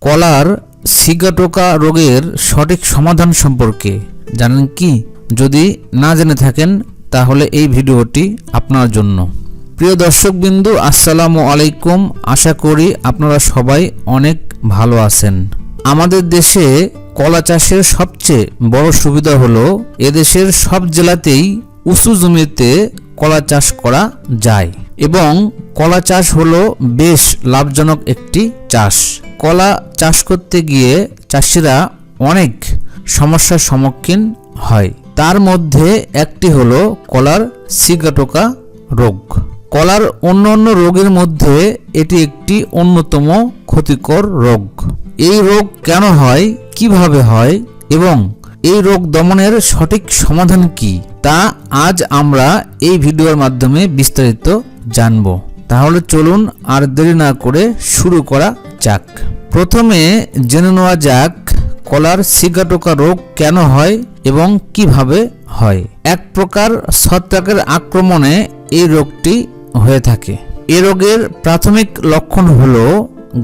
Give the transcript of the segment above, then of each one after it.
কলার Sigatoka রোগের সঠিক সমাধান সম্পর্কে জানেন কি? যদি না জেনে থাকেন, তাহলে এই ভিডিওটি আপনার জন্য। প্রিয় দর্শকবিন্দু, আসসালামু আলাইকুম। আশা করি আপনারা সবাই অনেক ভালো আছেন। আমাদের দেশে কলা চাষের সবচেয়ে বড় সুবিধা হলো, এদেশের সব জেলাতেই উঁচু জমিতে কলা চাষ করা যায় এবং কলা চাষ হলো বেশ লাভজনক একটি চাষ। কলা চাষ করতে গিয়ে চাষিরা অনেক সমস্যার সম্মুখীন হয়। তার মধ্যে একটি হলো কলার সিগাটোকা রোগ। কলার অন্য অন্য রোগের মধ্যে এটি একটি অন্যতম ক্ষতিকর রোগ। এই রোগ কেন হয়, কীভাবে হয় এবং এই রোগ দমনের সঠিক সমাধান কি? তা আজ আমরা এই ভিডিওর মাধ্যমে বিস্তারিত জানব। তাহলে চলুন আর দেরি না করে শুরু করা যাক। প্রথমে জেনে নেওয়া যাক, কলার সিগাটোকা রোগ কেন হয় এবং কীভাবে হয়। এক প্রকার ছত্রাকের আক্রমণে এই রোগটি হয়ে থাকে। এ রোগের প্রাথমিক লক্ষণ হল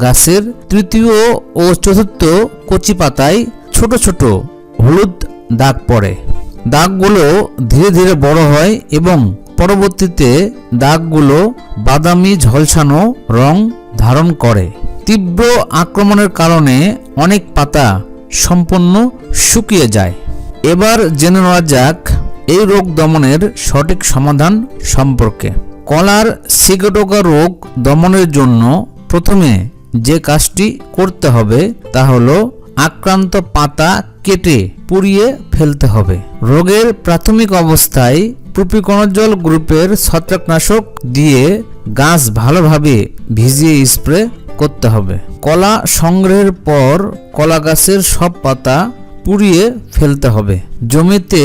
গাছের তৃতীয় ও চতুর্থ কচি পাতায় ছোট ছোট হলুদ দাগ পড়ে। দাগগুলো ধীরে ধীরে বড় হয় এবং পরবর্তীতে দাগগুলো বাদামি, ঝলসানো রং ধারণ করে। তীব্র আক্রমণের কারণে অনেক পাতা সম্পূর্ণ শুকিয়ে যায়। এবার জেনে নেওয়া যাক এই রোগ দমনের সঠিক সমাধান সম্পর্কে। কলার সিগটোকা রোগ দমনের জন্য প্রথমে যে কাজটি করতে হবে তা হলো আক্রান্ত পাতা কেটে পুড়িয়ে ফেলতে হবে। রোগের প্রাথমিক অবস্থায় প্রপিকণজল গ্রুপের ছত্রাকনাশক দিয়ে গাছ ভালোভাবে ভিজিয়ে স্প্রে করতে হবে। কলা সংগ্রহের পর কলা গাছের সব পাতা পুড়িয়ে ফেলতে হবে। জমিতে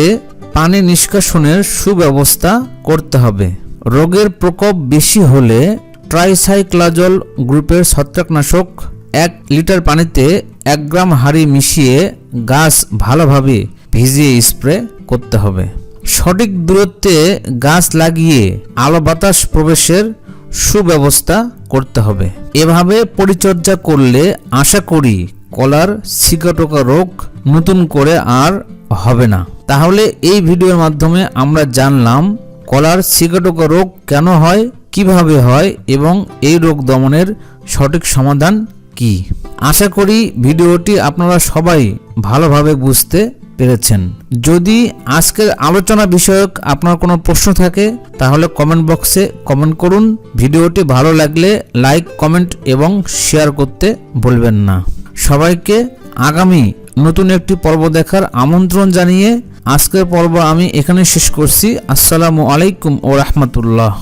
পানি নিষ্কাশনের সুব্যবস্থা করতে হবে। রোগের প্রকোপ বেশি হলে ট্রাইসাইক্লাজল গ্রুপের ছত্রাকনাশক এক লিটার পানিতে এক গ্রাম হাড়ি মিশিয়ে গাছ ভালোভাবে ভিজিয়ে স্প্রে করতে হবে। সঠিক দূরত্বে গাছ লাগিয়ে আলো বাতাস প্রবেশের সুব্যবস্থা করতে হবে। এভাবে পরিচর্যা করলে আশা করি কলার সিকাটোকা রোগ নতুন করে আর হবে না। তাহলে এই ভিডিওর মাধ্যমে আমরা জানলাম কলার সিকাটোকা রোগ কেন হয়, কীভাবে হয় এবং এই রোগ দমনের সঠিক সমাধান কি? আশা করি ভিডিওটি আপনারা সবাই ভালোভাবে বুঝতে পেরেছেন। যদি আজকের আলোচনা বিষয়ক আপনার কোনো প্রশ্ন থাকে, তাহলে কমেন্ট বক্সে কমেন্ট করুন। ভিডিওটি ভালো লাগলে লাইক কমেন্ট এবং শেয়ার করতে ভুলবেন না। সবাইকে আগামী নতুন একটি পর্ব দেখার আমন্ত্রণ জানিয়ে আজকের পর্ব আমি এখানে শেষ করছি। আসসালামু আলাইকুম ও রহমতুল্লাহ।